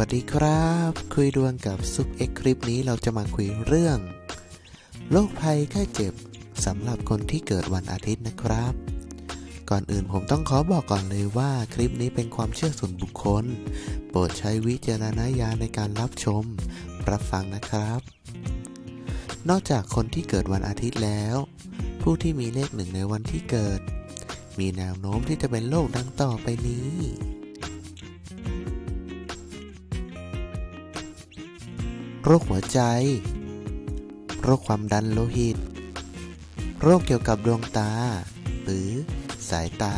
วัสดีครับ คุยดวงกับซุปเอ็กคลิปนี้เราจะมาคุยเรื่องโรคภัยไข้เจ็บสำหรับคนที่เกิดวันอาทิตย์นะครับ ก่อนอื่นผมต้องขอบอกก่อนเลยว่าคลิปนี้เป็นความเชื่อส่วนบุคคล โปรดใช้วิจารณญาณในการรับชม รับฟังนะครับ นอกจากคนที่เกิดวันอาทิตย์แล้ว ผู้ที่มีเลขหนึ่งในวันที่เกิด มีแนวโน้มที่จะเป็นโรคดังต่อไปนี้ โรคหัวใจ โรคความดันโลหิต โรคเกี่ยวกับดวงตา หรือสายตา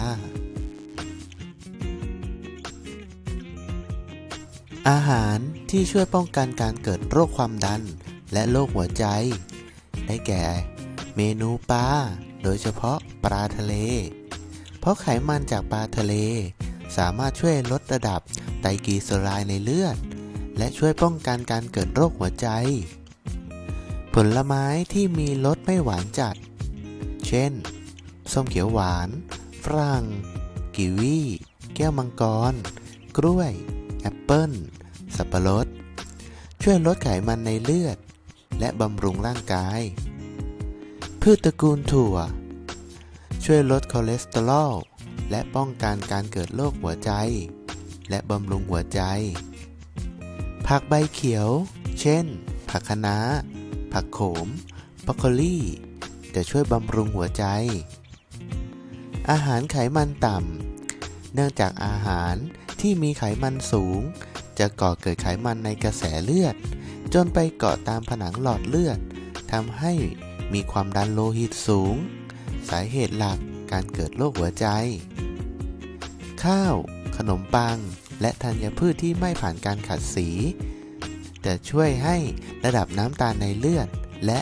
อาหารที่ช่วยป้องกันการเกิดโรคความดันและโรคหัวใจ ได้แก่ เมนูปลา โดยเฉพาะปลาทะเล เพราะไขมันจากปลาทะเล สามารถช่วยลดระดับไตรกลีเซอไรด์ในเลือด และช่วยป้องกันการเกิดโรคหัวใจ ผลไม้ที่มีรสไม่หวานจัด เช่น ส้มเขียวหวาน ฝรั่งกีวี แก้วมังกร กล้วย แอปเปิ้ล สับปะรด ช่วยลดไขมันในเลือด และบำรุงร่างกาย พืชตระกูลถั่ว ช่วยลดคอเลสเตอรอลและป้องกันการเกิดโรคหัวใจ และบำรุงหัวใจ ผักใบเขียว เช่น ผักคะน้า ผักโขมบรอกโคลีจะช่วยบำรุงหัวใจ อาหารไขมันต่ำ เนื่องจากอาหารที่มีไขมันสูง จะก่อเกิดไขมันในกระแสเลือด จนไปเกาะตามผนังหลอดเลือดทำให้มีความดันโลหิตสูง สาเหตุหลักการเกิดโรคหัวใจ ข้าว ขนมปัง และธัญพืชที่ไม่ผ่านการขัดสี จะช่วยให้ระดับน้ำตาลในเลือด และ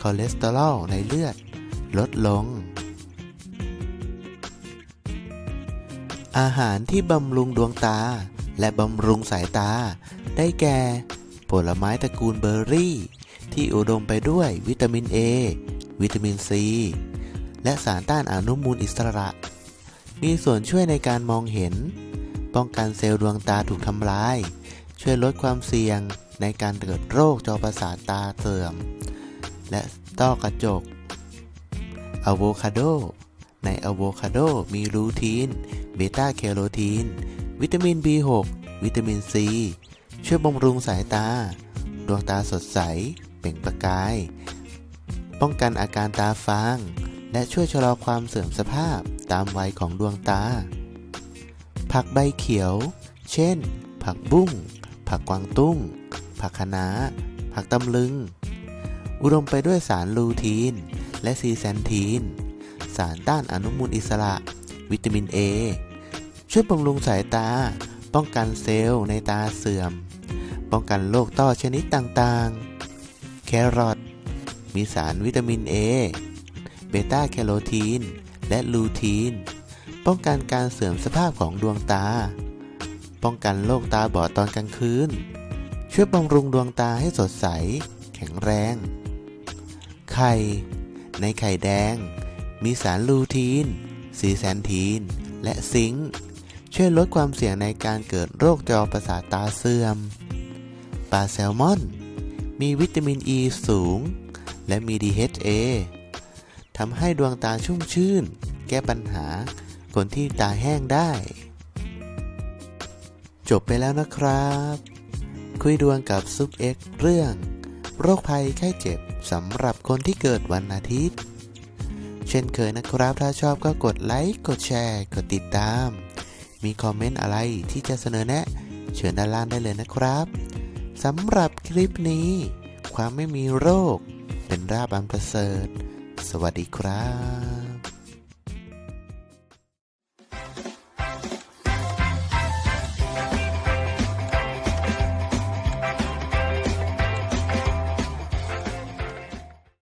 คอเลสเตอรอลในเลือด ลดลง อาหารที่บำรุงดวงตา และบำรุงสายตา ได้แก่ ผลไม้ตระกูลเบอร์รี่ ที่อุดมไปด้วยวิตามิน A วิตามิน C และสารต้านอนุมูลอิสระ มีส่วนช่วยในการมองเห็น ป้องกันเซลล์ดวงตาถูกทำลาย ช่วยลดความเสี่ยงในการเกิดโรคจอประสาทตาเสื่อม และต้อกระจกอะโวคาโด ในอะโวคาโดมีลูทีน เบต้าแคโรทีน วิตามิน B6 วิตามิน C ช่วยบำรุงสายตา ดวงตาสดใส เปล่งประกาย ป้องกันอาการตาฟาง และช่วยชะลอความเสื่อมสภาพตามวัยของดวงตา ผักใบเขียว เช่น ผักบุ้ง ผักกวางตุ้ง ผักคะน้า ผักตำลึง อุดมไปด้วยสารลูทีน และซีแซนทีน สารต้านอนุมูลอิสระ วิตามิน A ช่วยบำรุงสายตา ป้องกันเซลล์ในตาเสื่อม ป้องกันโรคต้อชนิดต่างๆ แครอท มีสารวิตามิน A เบต้าแคโรทีน และลูทีน ป้องกันการเสื่อมสภาพของดวงตา ป้องกันโรคตาบอดตอนกลางคืน ช่วยบำรุงดวงตาให้สดใส แข็งแรง ไข่ ในไข่แดง มีสารลูทีนซีแซนทีน และซิงค์ ช่วยลดความเสี่ยงในการเกิดโรคจอประสาทตาเสื่อม ปลาแซลมอน มีวิตามินอ e ีสูง และมี DHA ทำให้ดวงตาชุ่มชื่น แก้ปัญหา คนที่ตาแห้งได้ จบไปแล้วนะครับ คุยดวงกับซุปเอ็กเรื่อง โรคภัยไข้เจ็บสำหรับคนที่เกิดวันอาทิตย์ เช่นเคยนะครับ ถ้าชอบก็กดไลค์กดแชร์ กดติดตาม มีคอมเมนต์อะไรที่จะเสนอแนะ เชิญด้านล่างได้เลยนะครับสำหรับคลิปนี้ ความไม่มีโรค เป็นราบอันประเสริฐ สวัสดีครับ